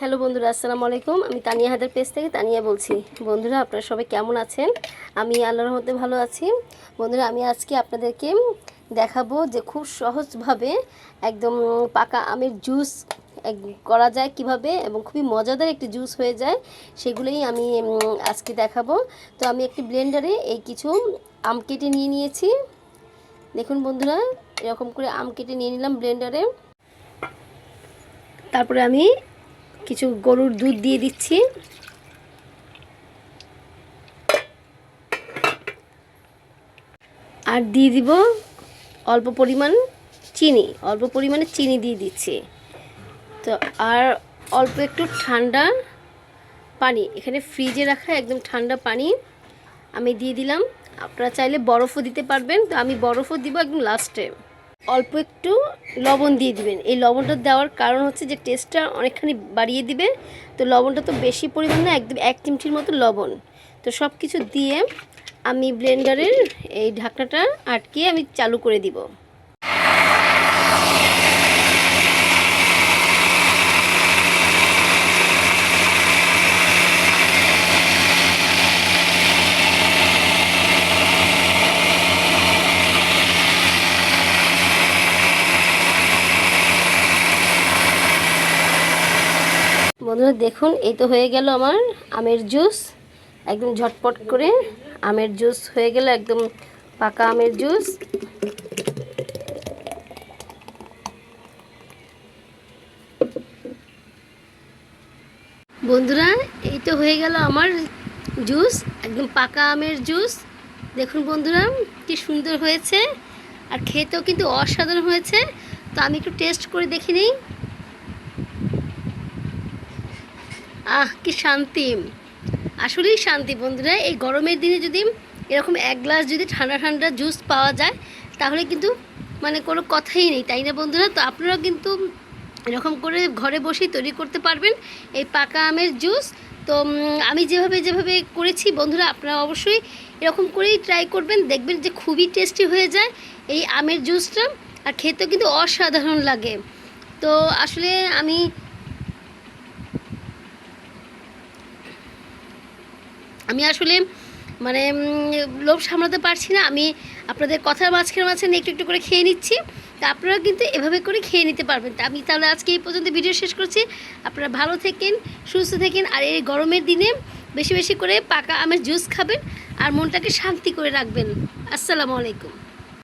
Hello বন্ধুরা, আসসালামু আলাইকুম। আমি তানিয়া হাদের পেজ থেকে তানিয়া বলছি। বন্ধুরা, আপনারা সবাই কেমন আছেন? আমি আল্লাহর মধ্যে ভালো আছি। বন্ধুরা, আমি আজকে আপনাদেরকে দেখাবো যে খুব সহজভাবে একদম পাকা আমের জুস করা যায় কীভাবে এবং খুবই মজাদার একটি জুস হয়ে যায়। সেগুলোই আমি আজকে দেখাবো। তো আমি একটি ব্লেন্ডারে এই কিছু আম কেটে নিয়ে নিয়েছি। দেখুন বন্ধুরা, এরকম করে আম কেটে নিয়ে নিলাম ব্লেন্ডারে তারপরে আমি কিছু গরুর দুধ দিয়ে দিচ্ছি। আর দিয়ে দিব অল্প পরিমাণ চিনি, অল্প পরিমাণে চিনি দিয়ে দিচ্ছি। তো আর অল্প একটু ঠান্ডা পানি, এখানে ফ্রিজে রাখা একদম ঠান্ডা পানি আমি দিয়ে দিলাম। আপনারা চাইলে বরফও দিতে পারবেন, তো আমি বরফও দিব একদম লাস্টে। অল্প একটু লবণ দিয়ে দিবেন। এই লবণটা দেওয়ার কারণ হচ্ছে যে টেস্টটা অনেকখানি বাড়িয়ে দিবে। তো লবণটা তো বেশি পরিমাণ না, একদম এক চিমটির মতো লবণ। তো সব কিছু দিয়ে আমি ব্লেন্ডারের এই ঢাকনাটা আটকে আমি চালু করে দিব। বন্ধুরা, দেখুন, এই তো হয়ে গেল আমার আমের জুস। একদম ঝটপট করে আমের জুস হয়ে গেল, একদম পাকা আমের জুস। বন্ধুরা, এই তো হয়ে গেল আমার জুস, একদম পাকা আমের জুস। দেখুন বন্ধুরা, কি সুন্দর হয়েছে। আর খেতেও কিন্তু অসাধারণ হয়েছে। তো আমি একটু টেস্ট করে দেখি নিই। আহ, কি শান্তি। আসলেই শান্তি বন্ধুরা, এই গরমের দিনে যদি এরকম এক গ্লাস যদি ঠান্ডা ঠান্ডা জুস পাওয়া যায়, তাহলে কিন্তু মানে কোনো কথাই নেই, তাই না বন্ধুরা? তো আপনারা কিন্তু এরকম করে ঘরে বসেই তৈরি করতে পারবেন এই পাকা আমের জুস তো আমি যেভাবে যেভাবে করেছি বন্ধুরা, আপনারা অবশ্যই এরকম করেই ট্রাই করবেন, দেখবেন যে খুবই টেস্টি হয়ে যায় এই আমের জুসটা আর খেতেও কিন্তু অসাধারণ লাগে। তো আসলে আমি আমি আসলে মানে লোভ সামলাতে পারছি না। আমি আপনাদের কথার মাঝখানে মাঝখানে একটু একটু করে খেয়ে নিচ্ছি। তা আপনারা কিন্তু এভাবে করে খেয়ে নিতে পারবেন। তা আমি তাহলে আজকে এই পর্যন্ত ভিডিও শেষ করছি। আপনারা ভালো থাকেন, সুস্থ থাকেন, আর এই গরমের দিনে বেশি বেশি করে পাকা আমের জুস খাবেন, আর মনটাকে শান্তি করে রাখবেন। আসসালামু আলাইকুম।